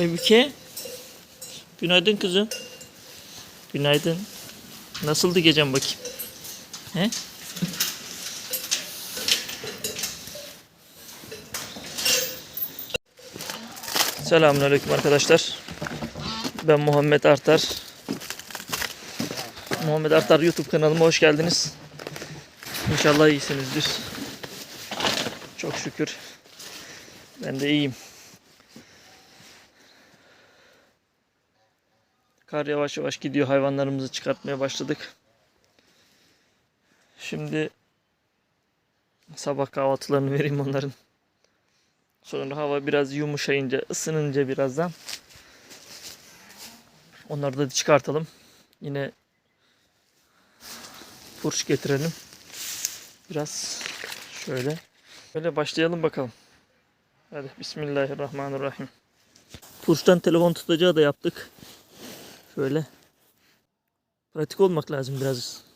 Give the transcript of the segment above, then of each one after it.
Aybüke. Günaydın kızım. Günaydın. Nasıldı gecen bakayım? He? Selamünaleyküm arkadaşlar. Ben Muhammed Artar. Muhammed Artar YouTube kanalıma hoş geldiniz. İnşallah iyisinizdir. Çok şükür. Ben de iyiyim. Kar yavaş yavaş gidiyor. Hayvanlarımızı çıkartmaya başladık. Şimdi sabah kahvaltılarını vereyim onların. Sonra hava biraz yumuşayınca, ısınınca birazdan onları da çıkartalım. Yine furş getirelim. Biraz şöyle. Böyle başlayalım bakalım. Hadi Bismillahirrahmanirrahim. Furştan telefon tutacağı da yaptık. Şöyle. Pratik olmak lazım biraz.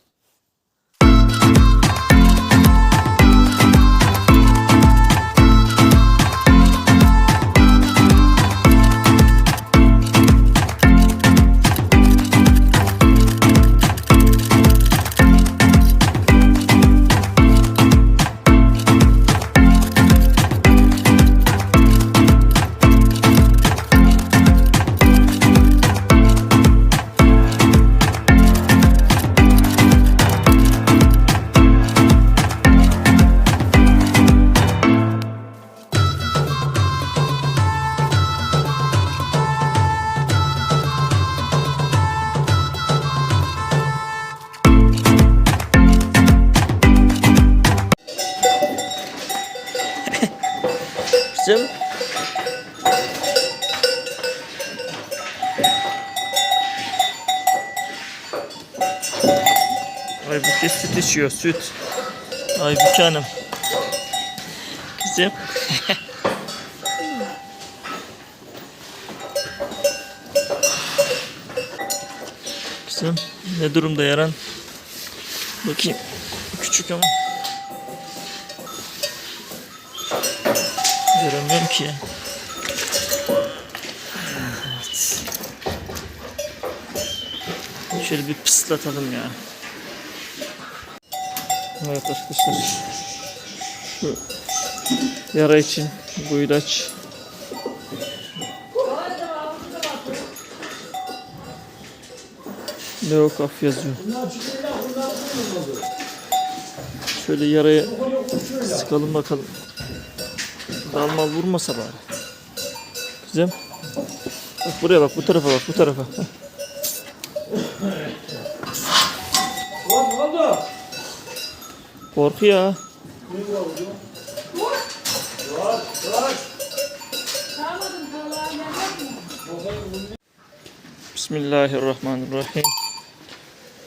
Aybüke süt içiyor süt. Aybüke Hanım. Kızım. Kızım ne durumda yaran? Bakayım. Küçük ama. Göremiyorum ki. Evet. Şöyle bir pıslatalım ya. Evet arkadaşlar. Şu yara için bu ilaç. Leokaf yazıyor. Şöyle yaraya sıkalım bakalım. Dalmal vurmasa bari. Kızım. Bak buraya bak bu tarafa bak bu tarafa. Heh. Lan ne oldu? Korku ya. Bismillahirrahmanirrahim.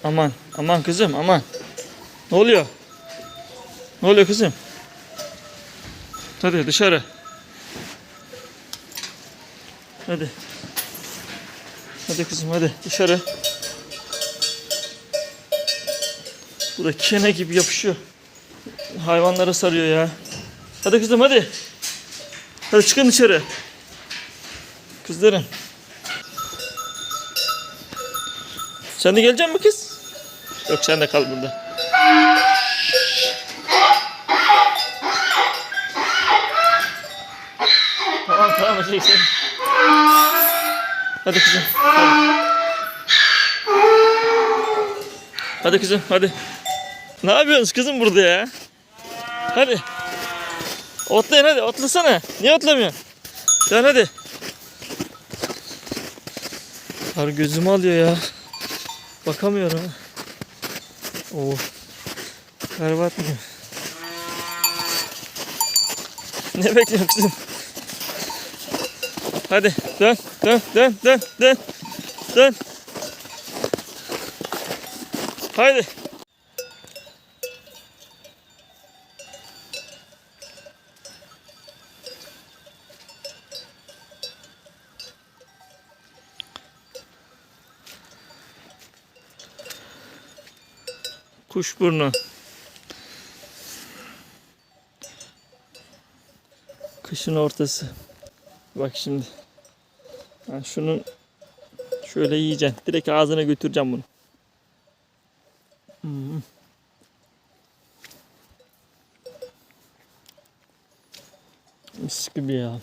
Aman aman kızım aman. Ne oluyor? Ne oluyor kızım? Hadi dışarı. Hadi. Hadi kızım hadi dışarı. Bu da kene gibi yapışıyor. Hayvanlara sarıyor ya. Hadi kızım hadi. Hadi çıkın dışarı. Kızlarım. Sen de gelecek mi kız? Yok sen de kal burada. Tamam tamam hadi sen. Hadi kızım. Hadi. Hadi kızım hadi. Ne yapıyorsunuz kızım burada ya? Hadi. Otlayın hadi otlasana. Niye otlamıyorsun? Sen hadi. Kar gözümü alıyor ya. Bakamıyorum. Oo. Kar batmıyor. Ne bekliyorsun kızım? Hadi dön dön dön dön dön. Dön. Haydi. Kuşburnu. Kışın ortası. Bak şimdi. Ha, şunu şöyle yiyeceksin. Direkt ağzına götüreceğim bunu. Hmm. Mis gibi ya.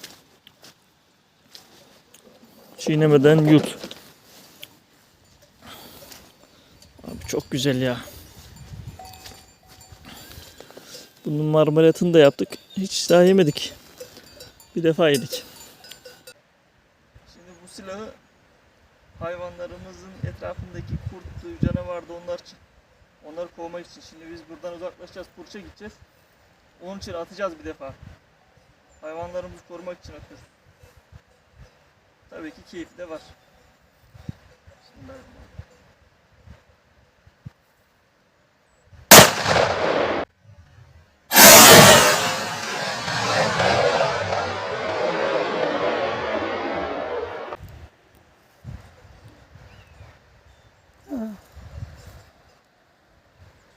Çiğnemeden yut. Abi çok güzel ya. Bunun marmelatını da yaptık. Hiç daha yemedik. Bir defa yedik. Şimdi bu silahı hayvanlarımızın etrafındaki kurt, canavardı onlar için. Onları kovmak için. Şimdi biz buradan uzaklaşacağız. Kurça gideceğiz. Onun için atacağız bir defa. Hayvanlarımızı korumak için atıyoruz. Tabii ki keyfi de var. Bismillahirrahmanirrahim.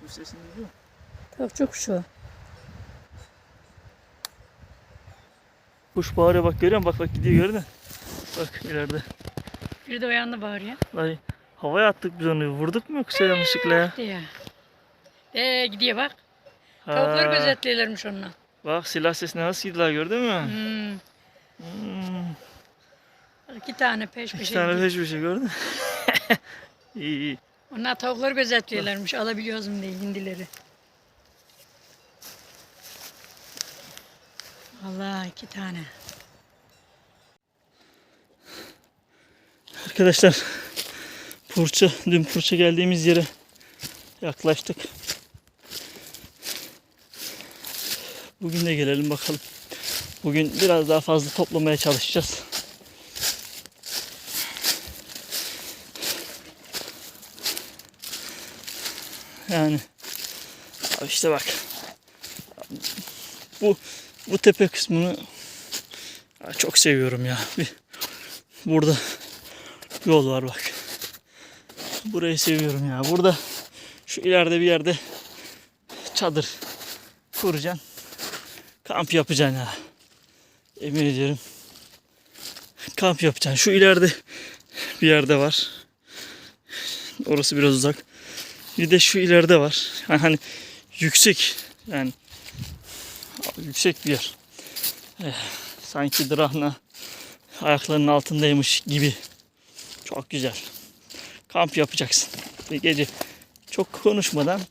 Bu sesini duyuyor musun? Tabii çok şu. Kuş bağırıyor bak görüyor musun? Bak bak gidiyor gördün mü? Bak ileride. Bir de o yanda bağırıyor. Ay, havaya attık biz onu. Vurduk mu yoksa yanlışlıkla ya? Diye. Ee gidiyor bak. Ha, Tavukları gözetliyorlarmış onunla. Bak silah sesine nasıl gidiler gördün mü? Hmm. Hmm. İki tane peş İki peşe tane gidiyor. peş peşe gördün mü? iyi iyi. Onlar tavukları gözetliyorlarmış. Alabiliyoruz mu diye hindileri. Allah iki tane. Arkadaşlar Purça, dün Purça geldiğimiz yere yaklaştık. Bugün de gelelim bakalım. Bugün biraz daha fazla toplamaya çalışacağız. Yani abi işte bak. Bu bu tepe kısmını çok seviyorum ya. Bir, burada yol var bak. Burayı seviyorum ya. Burada şu ileride bir yerde çadır kuracaksın. Kamp yapacaksın ya. Emin ediyorum. Kamp yapacaksın. Şu ileride bir yerde var. Orası biraz uzak. Bir de şu ileride var. Yani hani yüksek yani yüksek bir yer. Eh, sanki Drahna ayaklarının altındaymış gibi. Çok güzel. Kamp yapacaksın. Ve gece çok konuşmadan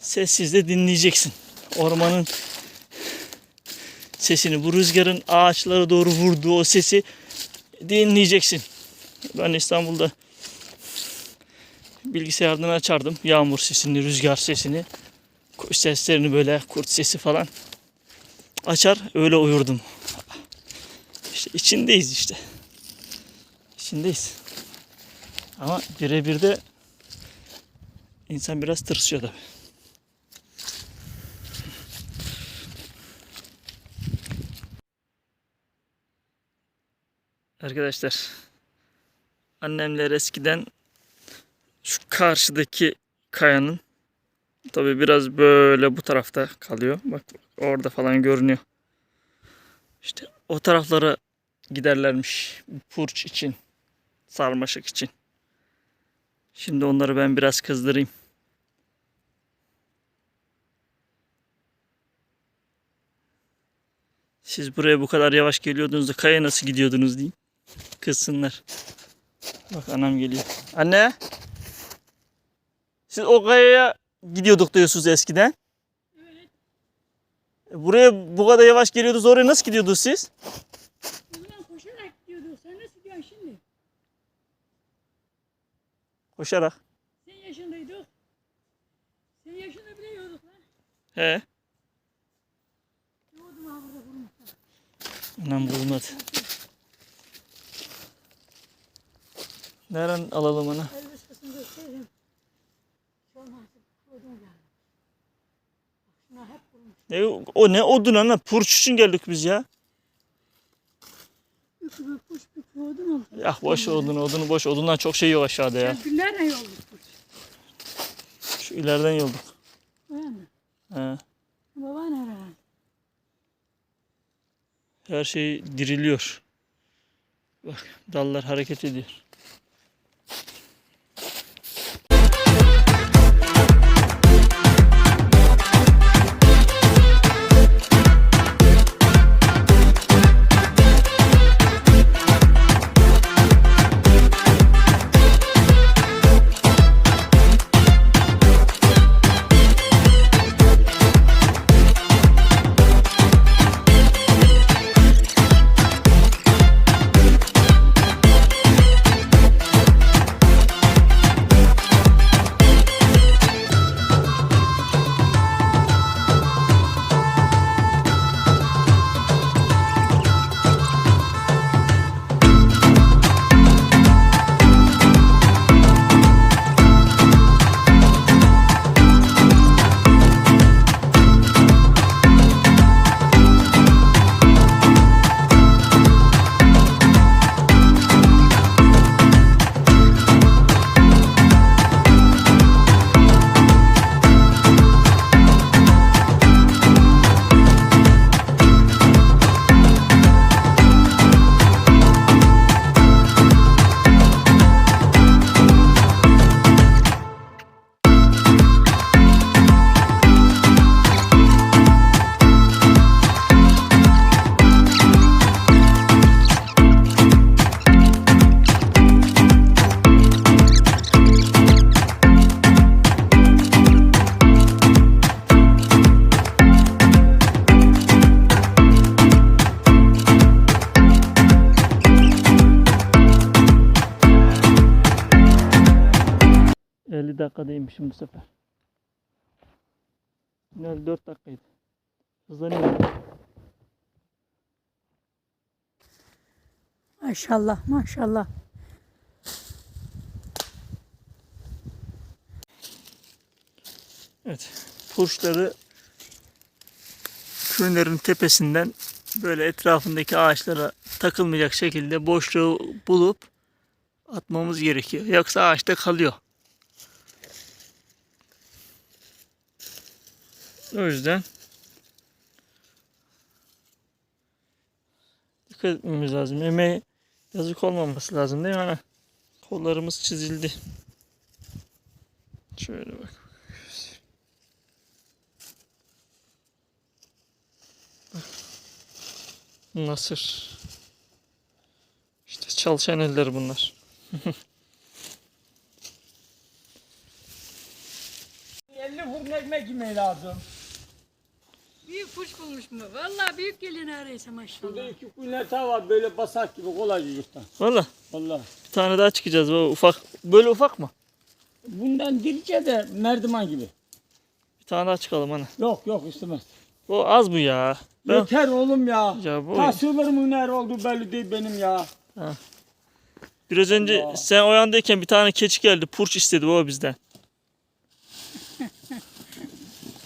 sessizce dinleyeceksin. Ormanın sesini, bu rüzgarın ağaçlara doğru vurduğu o sesi dinleyeceksin. Ben İstanbul'da bilgisayardan açardım. Yağmur sesini, rüzgar sesini, kuş seslerini böyle, kurt sesi falan açar öyle uyurdum. İşte içindeyiz işte. İçindeyiz. Ama birebir de insan biraz tırsıyor tabii. Arkadaşlar annemler eskiden şu karşıdaki kayanın tabii biraz böyle bu tarafta kalıyor. Bak orada falan görünüyor. İşte o taraflara giderlermiş purç için, sarmaşık için. Şimdi onları ben biraz kızdırayım. Siz buraya bu kadar yavaş geliyordunuz da kaya nasıl gidiyordunuz diyeyim. Kızsınlar. Bak anam geliyor. Anne. Siz o kayaya gidiyorduk diyorsunuz eskiden. E, Buraya bu kadar yavaş geliyordunuz oraya nasıl gidiyordunuz siz? Ulan koşarak gidiyorduk. Sen nasıl gidiyorsun şimdi? Koşarak. Sen yaşındaydık. Sen yaşında bile yiyorduk lan. He. Yiyordum ha burada vurmuş. Anam bulmadı. Nereden alalım onu? Elbis kısmını göstereyim. Bak şuna hep. Ne, o ne odun ana? Purç için geldik biz ya. Üç bir kuş bir koydum oldu. Ya boş odun, odunu boş. Odundan çok şey yok aşağıda ya. Yolduk kuş. Şu ileriden yolduk. He. Baba nerede? Her şey diriliyor. Bak dallar hareket ediyor. Dakikadaymışım bu sefer. Final 4 dakikaydı. Hızlanıyor. Maşallah maşallah. Evet. Purçları köylerin tepesinden böyle etrafındaki ağaçlara takılmayacak şekilde boşluğu bulup atmamız gerekiyor. Yoksa ağaçta kalıyor. O yüzden dikkat etmemiz lazım. Emeğe yazık olmaması lazım değil mi? Ana? Kollarımız çizildi. Şöyle bak. Nasır. İşte çalışan eller bunlar. Elli fırın ekmek yemeği lazım. Büyük kuş bulmuş mu? Vallahi büyük gelin araysa maşallah. Burada iki kuyular var böyle basak gibi kolayca yurttan. Valla Valla. bir tane daha çıkacağız. Bu ufak. Böyle ufak mı? Bundan dirice de merdiven gibi. Bir tane daha çıkalım ana. Yok yok istemez. O az bu ya. Ben... Yeter oğlum ya. Ya bu- Ta sığırlarımın nerede olduğu belli değil benim ya. Biraz önce Allah. sen o yandayken bir tane keçi geldi. Purç istedi o bizden.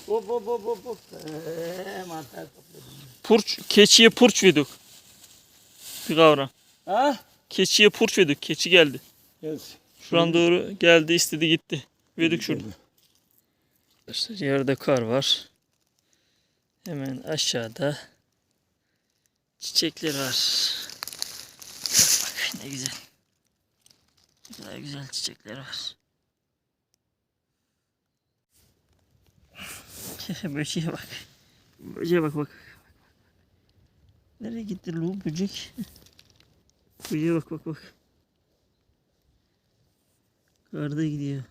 Hop hop hop hop hop. Eee mantar topladım. Purç, keçiye purç verdik. Bir kavram. Ha? Keçiye purç verdik. Keçi geldi. Yes. Şuran doğru geldi istedi gitti. Verdik şurada. Arkadaşlar yerde kar var. Hemen aşağıda çiçekler var. Bak bak ne güzel. Ne kadar güzel çiçekler var. Böceğe bak. Böceğe bak bak. Nereye gitti lu böcek? Böceğe bak bak bak. Karda gidiyor.